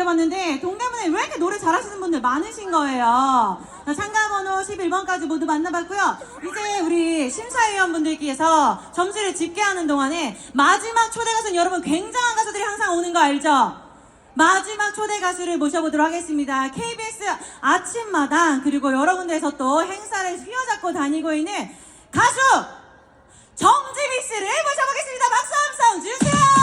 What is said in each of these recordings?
지켜봤는데 동대문에 왜 이렇게 노래 잘하시는 분들 많으신 거예요. 자, 참가번호 11번까지 모두 만나봤고요. 이제 우리 심사위원분들께서 점수를 집계하는 동안에 마지막 초대 가수는 여러분 굉장한 가수들이 항상 오는 거 알죠? 마지막 초대 가수를 모셔보도록 하겠습니다. KBS 아침마당 그리고 여러 군데에서 또 행사를 휘어잡고 다니고 있는 가수 정지미 씨를 모셔보겠습니다. 박수 함성 주세요.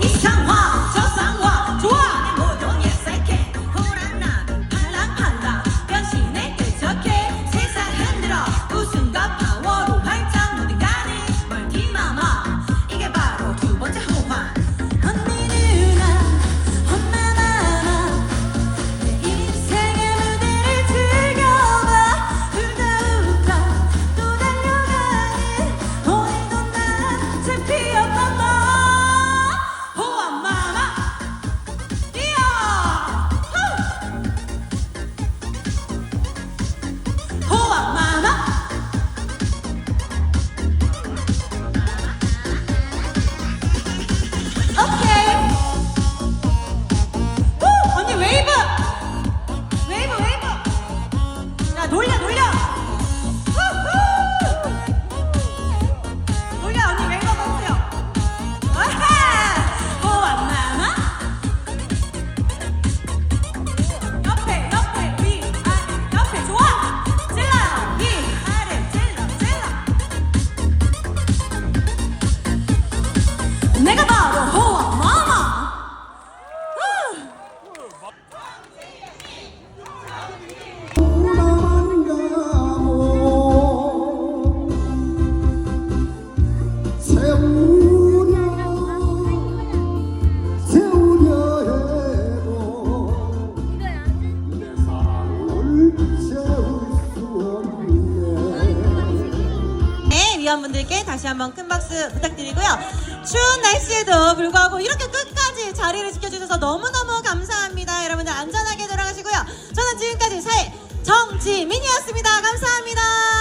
一枪 내가 바로 호환 마마 네, 위원분들께 다시 한번 큰 박수 부탁드리고요. 추운 날씨에도 불구하고 이렇게 끝까지 자리를 지켜주셔서 너무너무 감사합니다. 여러분들 안전하게 돌아가시고요. 저는 지금까지 사회 정지민이었습니다. 감사합니다.